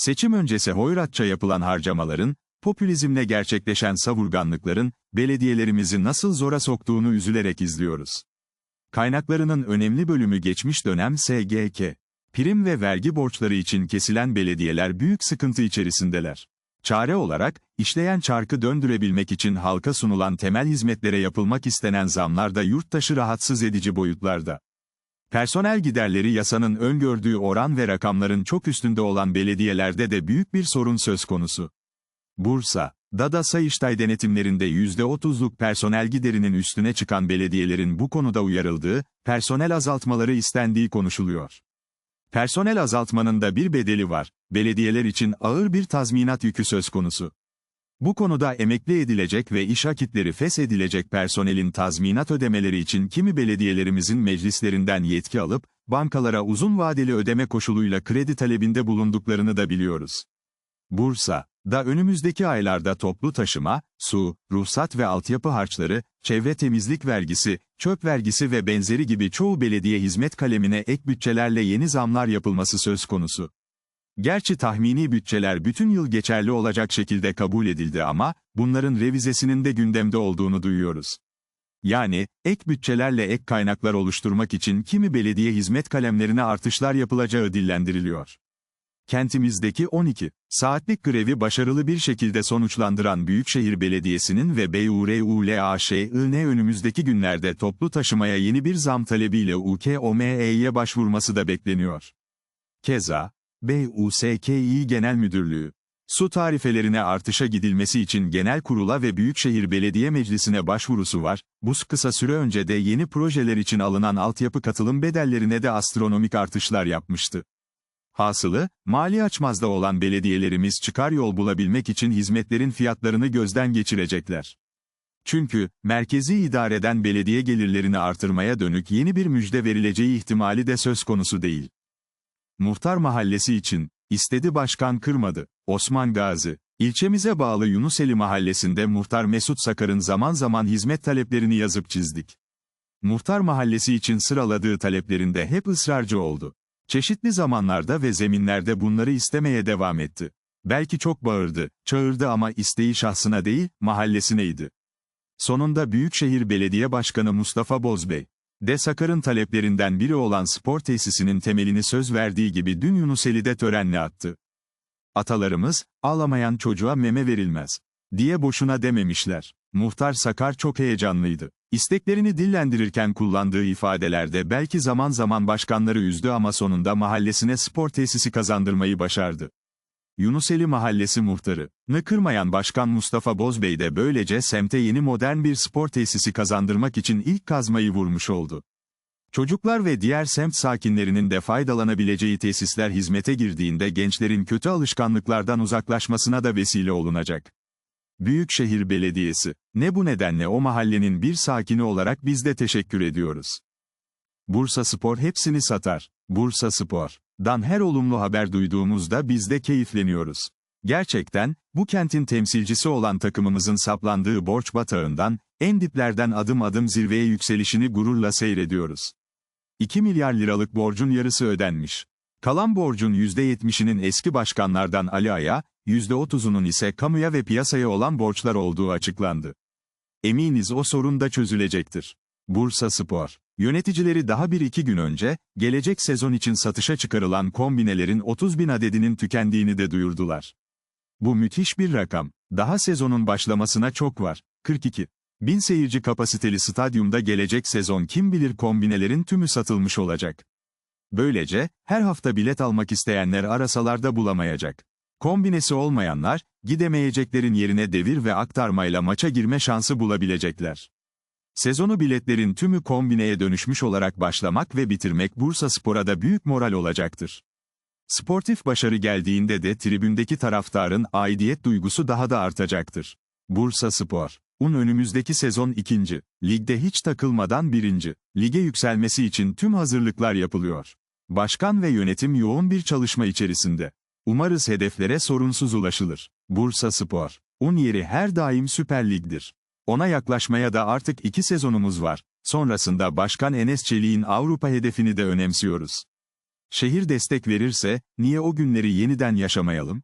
Seçim öncesi hoyratça yapılan harcamaların, popülizmle gerçekleşen savurganlıkların, belediyelerimizi nasıl zora soktuğunu üzülerek izliyoruz. Kaynaklarının önemli bölümü geçmiş dönem SGK. Prim ve vergi borçları için kesilen belediyeler büyük sıkıntı içerisindeler. Çare olarak, işleyen çarkı döndürebilmek için halka sunulan temel hizmetlere yapılmak istenen zamlar da yurttaşı rahatsız edici boyutlarda. Personel giderleri yasanın öngördüğü oran ve rakamların çok üstünde olan belediyelerde de büyük bir sorun söz konusu. Bursa, Dada Sayıştay denetimlerinde %30'luk personel giderinin üstüne çıkan belediyelerin bu konuda uyarıldığı, personel azaltmaları istendiği konuşuluyor. Personel azaltmanın da bir bedeli var, belediyeler için ağır bir tazminat yükü söz konusu. Bu konuda emekli edilecek ve iş akitleri feshedilecek personelin tazminat ödemeleri için kimi belediyelerimizin meclislerinden yetki alıp, bankalara uzun vadeli ödeme koşuluyla kredi talebinde bulunduklarını da biliyoruz. Bursa, da önümüzdeki aylarda toplu taşıma, su, ruhsat ve altyapı harçları, çevre temizlik vergisi, çöp vergisi ve benzeri gibi çoğu belediye hizmet kalemine ek bütçelerle yeni zamlar yapılması söz konusu. Gerçi tahmini bütçeler bütün yıl geçerli olacak şekilde kabul edildi ama, bunların revizesinin de gündemde olduğunu duyuyoruz. Yani, ek bütçelerle ek kaynaklar oluşturmak için kimi belediye hizmet kalemlerine artışlar yapılacağı dillendiriliyor. Kentimizdeki 12 saatlik grevi başarılı bir şekilde sonuçlandıran Büyükşehir Belediyesi'nin ve BURULAŞIN önümüzdeki günlerde toplu taşımaya yeni bir zam talebiyle UKOME'ye başvurması da bekleniyor. Keza, BUSKİ Genel Müdürlüğü, su tarifelerine artışa gidilmesi için genel kurula ve Büyükşehir Belediye Meclisi'ne başvurusu var, bu kısa süre önce de yeni projeler için alınan altyapı katılım bedellerine de astronomik artışlar yapmıştı. Hasılı, mali açmazda olan belediyelerimiz çıkar yol bulabilmek için hizmetlerin fiyatlarını gözden geçirecekler. Çünkü, merkezi idareden belediye gelirlerini artırmaya dönük yeni bir müjde verileceği ihtimali de söz konusu değil. Muhtar Mahallesi için, istedi başkan kırmadı, Osman Gazi, ilçemize bağlı Yunuseli Mahallesi'nde Muhtar Mesut Sakar'ın zaman zaman hizmet taleplerini yazıp çizdik. Muhtar Mahallesi için sıraladığı taleplerinde hep ısrarcı oldu. Çeşitli zamanlarda ve zeminlerde bunları istemeye devam etti. Belki çok bağırdı, çağırdı ama isteği şahsına değil, mahallesineydi. Sonunda Büyükşehir Belediye Başkanı Mustafa Bozbey, de Sakar'ın taleplerinden biri olan spor tesisinin temelini söz verdiği gibi dün Yunuseli'de törenle attı. Atalarımız, ağlamayan çocuğa meme verilmez, diye boşuna dememişler. Muhtar Sakar çok heyecanlıydı. İsteklerini dillendirirken kullandığı ifadelerde belki zaman zaman başkanları üzdü ama sonunda mahallesine spor tesisi kazandırmayı başardı. Yunuseli Mahallesi muhtarı, nı kırmayan Başkan Mustafa Bozbey de böylece semte yeni modern bir spor tesisi kazandırmak için ilk kazmayı vurmuş oldu. Çocuklar ve diğer semt sakinlerinin de faydalanabileceği tesisler hizmete girdiğinde gençlerin kötü alışkanlıklardan uzaklaşmasına da vesile olunacak. Büyükşehir Belediyesi, ne bu nedenle o mahallenin bir sakini olarak biz de teşekkür ediyoruz. Bursa Spor hepsini satar. Bursa Spor. Dan her olumlu haber duyduğumuzda biz de keyifleniyoruz. Gerçekten, bu kentin temsilcisi olan takımımızın saplandığı borç batağından, en diplerden adım adım zirveye yükselişini gururla seyrediyoruz. 2 milyar liralık borcun yarısı ödenmiş. Kalan borcun %70'inin eski başkanlardan Ali Aya, %30'unun ise kamuya ve piyasaya olan borçlar olduğu açıklandı. Eminiz o sorun da çözülecektir. Bursa Spor Yöneticileri daha bir iki gün önce, gelecek sezon için satışa çıkarılan kombinelerin 30 bin adedinin tükendiğini de duyurdular. Bu müthiş bir rakam. Daha sezonun başlamasına çok var. 42. Bin seyirci kapasiteli stadyumda gelecek sezon kim bilir kombinelerin tümü satılmış olacak. Böylece, her hafta bilet almak isteyenler arasalarda bulamayacak. Kombinesi olmayanlar, gidemeyeceklerin yerine devir ve aktarmayla maça girme şansı bulabilecekler. Sezonu biletlerin tümü kombineye dönüşmüş olarak başlamak ve bitirmek Bursa Spor'a da büyük moral olacaktır. Sportif başarı geldiğinde de tribündeki taraftarın aidiyet duygusu daha da artacaktır. Bursa Spor, Un önümüzdeki sezon ikinci, ligde hiç takılmadan birinci, lige yükselmesi için tüm hazırlıklar yapılıyor. Başkan ve yönetim yoğun bir çalışma içerisinde. Umarız hedeflere sorunsuz ulaşılır. Bursa Spor. Un yeri her daim Süper Lig'dir. Ona yaklaşmaya da artık iki sezonumuz var. Sonrasında Başkan Enes Çelik'in Avrupa hedefini de önemsiyoruz. Şehir destek verirse, niye o günleri yeniden yaşamayalım?